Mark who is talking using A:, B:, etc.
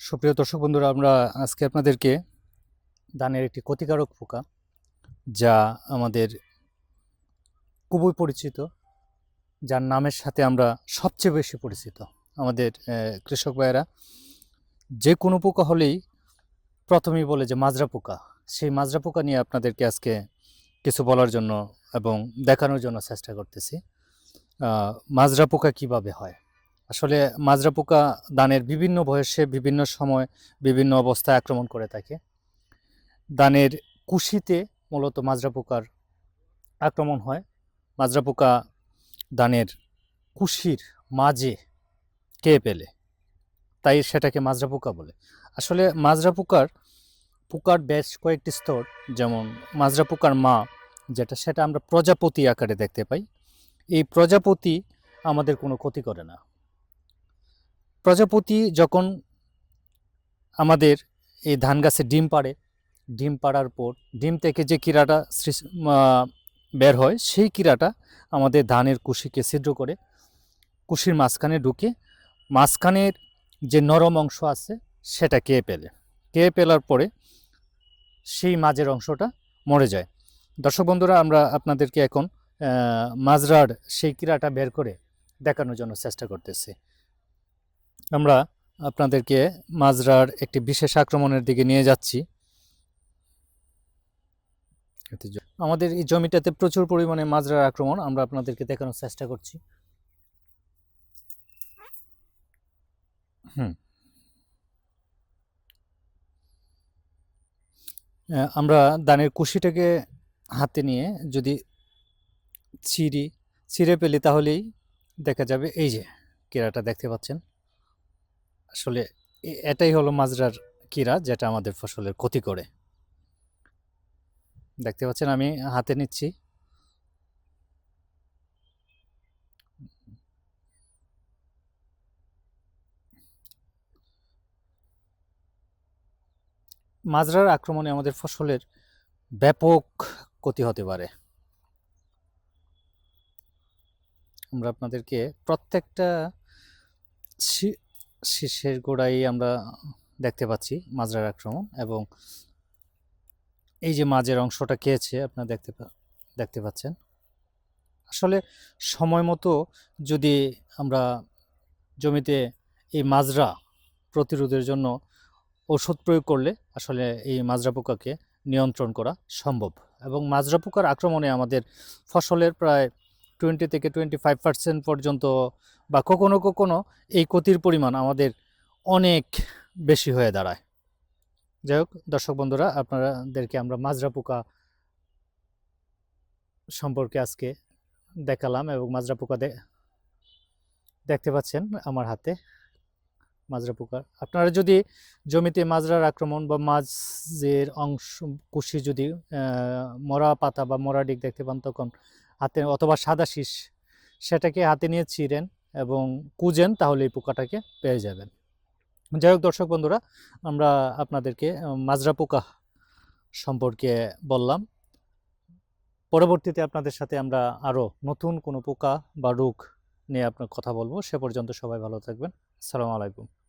A: সুপ্রিয় দর্শক বন্ধুরা, আমরা আজকে আপনাদেরকে ধানের একটি ক্ষতিকারক পোকা যা আমাদের খুবই পরিচিত, যার নামের সাথে আমরা সবচেয়ে বেশি পরিচিত। আমাদের কৃষক ভাইয়েরা, যে কোনো পোকা হলেই প্রথমেই বলে যে মাজরা পোকা। সেই মাজরা পোকা নিয়ে আপনাদেরকে আজকে কিছু বলার জন্য এবং দেখানোর জন্য চেষ্টা করতেছি। মাজরা পোকা কীভাবে হয়? আসলে মাজরা পোকা দানের বিভিন্ন বয়সে বিভিন্ন সময় বিভিন্ন অবস্থায় আক্রমণ করে থাকে। দানের কুশিতে মূলত মাজরা পোকার আক্রমণ হয়। মাজরা পোকা দানের কুশির মাঝে কে পেলে? তাই সেটাকে মাজরা পোকা বলে। আসলে মাজরা পোকার পোকার বেশ কয়েকটি স্তর, যেমন মাজরা পোকার মা, যেটা সেটা আমরা প্রজাপতি আকারে দেখতে পাই। এই প্রজাপতি আমাদের কোনো ক্ষতি করে না। প্রজাপতি যখন আমাদের এই ধান গাছে ডিম পাড়ে, ডিম পাড়ার পর, ডিম থেকে যে কীড়াটা বের হয়, সেই কীড়াটা আমাদের ধানের কুশিকে ছিদ্র করে, কুশির মাঝখানে ঢুকে মাঝখানের যে নরম অংশ আছে, সেটা খেয়ে পেলে খেয়ে পেলার পরে সেই মাঝের অংশটা মরে যায়। দর্শক বন্ধুরা, আমরা আপনাদেরকে এখন মাজরার সেই কীড়াটা বের করে দেখানোর জন্য চেষ্টা করতেছি। আমরা আপনাদেরকে মাজরার একটি বিশেষ আক্রমণের দিকে নিয়ে যাচ্ছি। আমাদের এই জমিটাতে প্রচুর পরিমাণে মাজরার আক্রমণ আমরা আপনাদেরকে দেখানোর চেষ্টা করছি। হুম। আমরা দানের কুশিটাকে হাতে নিয়ে যদি ছিঁড়ি, ছিঁড়ে পেলি তাহলেই দেখা যাবে এই যে কেরাটা দেখতে পাচ্ছেন। আসলে এটাই হলো মাজরার কীরা যেটা আমাদের ফসলের ক্ষতি করে। দেখতে পাচ্ছেন আমি হাতে নিচ্ছি। মাজরার আক্রমণে আমাদের ফসলের ব্যাপক ক্ষতি হতে পারে। আমরা আপনাদেরকে প্রত্যেকটা শি- শীষের গোড়ায় আমরা দেখতে পাচ্ছি মাজরার আক্রমণ এবং এই যে মাঝের অংশটা খেয়েছে আপনারা দেখতে দেখতে পাচ্ছেন। আসলে সময় মতো যদি আমরা জমিতে এই মাজরা প্রতিরোধের জন্য ওষুধ প্রয়োগ করলে আসলে এই মাজরা পোকাকে নিয়ন্ত্রণ করা সম্ভব এবং মাজরা পোকার আক্রমণে আমাদের ফসলের প্রায় টোয়েন্টি থেকে টোয়েন্টি ফাইভ পার্সেন্ট পর্যন্ত বা কখনো কখনো এই ক্ষতির পরিমাণ আমাদের অনেক বেশি হয়ে দাঁড়ায়। যাই হোক, দর্শক বন্ধুরা, আপনাদেরকে আমরা মাজরা পোকা সম্পর্কে আজকে দেখালাম এবং মাজরা পোকা দেখতে পাচ্ছেন আমার হাতে মাজরা পোকার আপনারা যদি জমিতে মাজরার আক্রমণ বা মাঝের অংশ, কুশি যদি মরা পাতা বা মরা ডিগ দেখতে পান, তখন হাতে অথবা সাদা শীষ, সেটাকে হাতে নিয়ে ছিঁড়েন এবং কুজেন, তাহলে এই পোকাটাকে পেয়ে যাবেন। যাই হোক দর্শক বন্ধুরা, আমরা আপনাদেরকে মাজরা পোকা সম্পর্কে বললাম। পরবর্তীতে আপনাদের সাথে আমরা আরও নতুন কোনো পোকা বা রোগ নিয়ে আপনার কথা বলব। সে পর্যন্ত সবাই ভালো থাকবেন। আসসালামু আলাইকুম।